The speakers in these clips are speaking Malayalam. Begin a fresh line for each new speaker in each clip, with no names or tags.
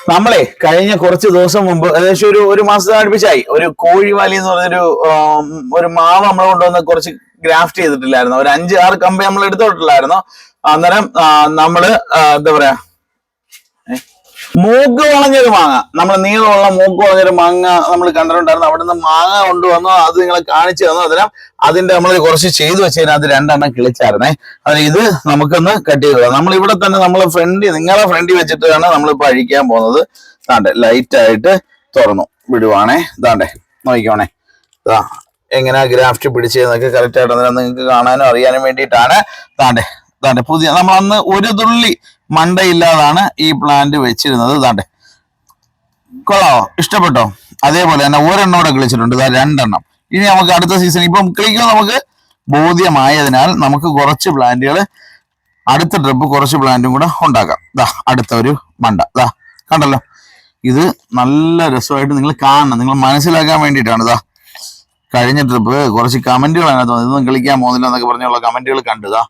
നമ്മളെ കഴിഞ്ഞ കുറച്ച് ദിവസം മുമ്പ് ഏകദേശം ഒരു ഒരു മാസത്തെ അടുപ്പിച്ചായി ഒരു കോഴിവാലി എന്ന് പറഞ്ഞൊരു ഒരു മാവ് നമ്മൾ കൊണ്ടുവന്ന് കുറച്ച് ഗ്രാഫ്റ്റ് ചെയ്തിട്ടില്ലായിരുന്നു ഒരു അഞ്ച് ആറ് കമ്പി നമ്മൾ എടുത്തോട്ടില്ലായിരുന്നു അന്നേരം നമ്മൾ എന്താ പറയാ? മൂക്ക് വളഞ്ഞൊരു മാങ്ങ. നമ്മൾ നീളമുള്ള മൂക്ക് വളഞ്ഞൊരു മാങ്ങ നമ്മൾ കണ്ടിട്ടുണ്ടായിരുന്നു. അവിടെ നിന്ന് മാങ്ങ കൊണ്ടുവന്നു. അത് നിങ്ങളെ കാണിച്ചു തന്നു. അതിനാ അതിന്റെ നമ്മൾ കുറച്ച് ചെയ്തു വെച്ചതിനകത്ത് രണ്ടെണ്ണം കിളിച്ചായിരുന്നേ. അതിന് ഇത് നമുക്കൊന്ന് കട്ട് ചെയ്ത് നമ്മൾ ഇവിടെ തന്നെ നമ്മൾ ഫ്രണ്ടി നിങ്ങളെ ഫ്രണ്ടി വെച്ചിട്ടാണ് നമ്മളിപ്പോ അഴിക്കാൻ പോകുന്നത്. താണ്ടെ ലൈറ്റ് ആയിട്ട് തുറന്നു വിടുവാണേ. താണ്ടേ നോക്കിക്കോണേ. എങ്ങനെയാ ഗ്രാഫ്റ്റ് പിടിച്ചതെന്നൊക്കെ കറക്റ്റ് ആയിട്ട് നിങ്ങൾക്ക് കാണാനും അറിയാനും വേണ്ടിയിട്ടാണ്. താണ്ടെ താണ്ടെ പുതിയ നമ്മൾ അന്ന് ഒരു തുള്ളി മണ്ടയില്ലാതാണ് ഈ പ്ലാന്റ് വെച്ചിരുന്നത്. ഇതാണ്ടെ. കൊള്ളാവോ? ഇഷ്ടപ്പെട്ടോ? അതേപോലെ തന്നെ ഒരെണ്ണോടെ കളിച്ചിട്ടുണ്ട്. ഇതാ രണ്ടെണ്ണം. ഇനി നമുക്ക് അടുത്ത സീസൺ ഇപ്പം കിളിക്കുമ്പോൾ നമുക്ക് ബോധ്യമായതിനാൽ നമുക്ക് കുറച്ച് പ്ലാന്റുകൾ അടുത്ത ട്രിപ്പ് കുറച്ച് പ്ലാന്റും കൂടെ ഉണ്ടാക്കാം. ദാ അടുത്ത ഒരു മണ്ട. ദാ കണ്ടല്ലോ? ഇത് നല്ല രസമായിട്ട് നിങ്ങൾ കാണണം. നിങ്ങൾ മനസ്സിലാക്കാൻ വേണ്ടിയിട്ടാണ്. ദാ കഴിഞ്ഞ ട്രിപ്പ് കുറച്ച് കമന്റുകൾ അതിനകത്ത്. ഇതൊന്നും കളിക്കാൻ പോകുന്നില്ല എന്നൊക്കെ പറഞ്ഞുള്ള കമന്റുകൾ കണ്ടതാ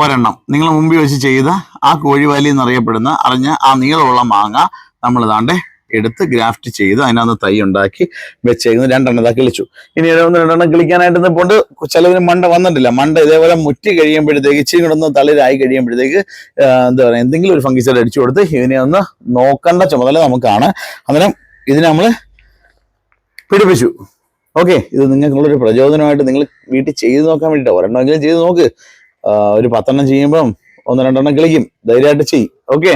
ഒരെണ്ണം. നിങ്ങൾ മുമ്പിൽ വെച്ച് ചെയ്ത ആ കോഴിവാലി എന്നറിയപ്പെടുന്ന അറിഞ്ഞ ആ നീളമുള്ള മാങ്ങ നമ്മൾ ഇതാണ്ട് എടുത്ത് ഗ്രാഫ്റ്റ് ചെയ്ത് അതിനകത്ത് തൈ ഉണ്ടാക്കി വെച്ചേക്കുന്നത് ഇതാ കിളിച്ചു. ഇനി ഒന്ന് രണ്ടെണ്ണം കിളിക്കാനായിട്ട് നിൽപ്പുണ്ട് ചിലവിന് മണ്ട വന്നിട്ടില്ല. മണ്ട ഇതേപോലെ മുറ്റി കഴിയുമ്പോഴത്തേക്ക് ഇച്ചിരി കൂടെ ഒന്ന് തളിരായി കഴിയുമ്പോഴത്തേക്ക് എന്താ പറയുക എന്തെങ്കിലും ഒരു ഫംഗിസൈഡ് അടിച്ചു കൊടുത്ത് ഇതിനെ ഒന്ന് നോക്കേണ്ട ചുമതല നമുക്കാണ്. അന്നേരം ഇതിനെ നമ്മൾ പിടിപ്പിച്ചു. ഓക്കെ ഇത് നിങ്ങൾക്കുള്ളൊരു പ്രചോദനമായിട്ട് നിങ്ങൾ വീട്ടിൽ ചെയ്ത് നോക്കാൻ വേണ്ടിയിട്ട്. ഒരെണ്ണമെങ്കിലും ചെയ്ത് നോക്ക്. ഒരു പത്തെണ്ണം ചെയ്യുമ്പം ഒന്ന് രണ്ടെണ്ണം കളിക്കും. ധൈര്യമായിട്ട് ചെയ്യും. ഓക്കെ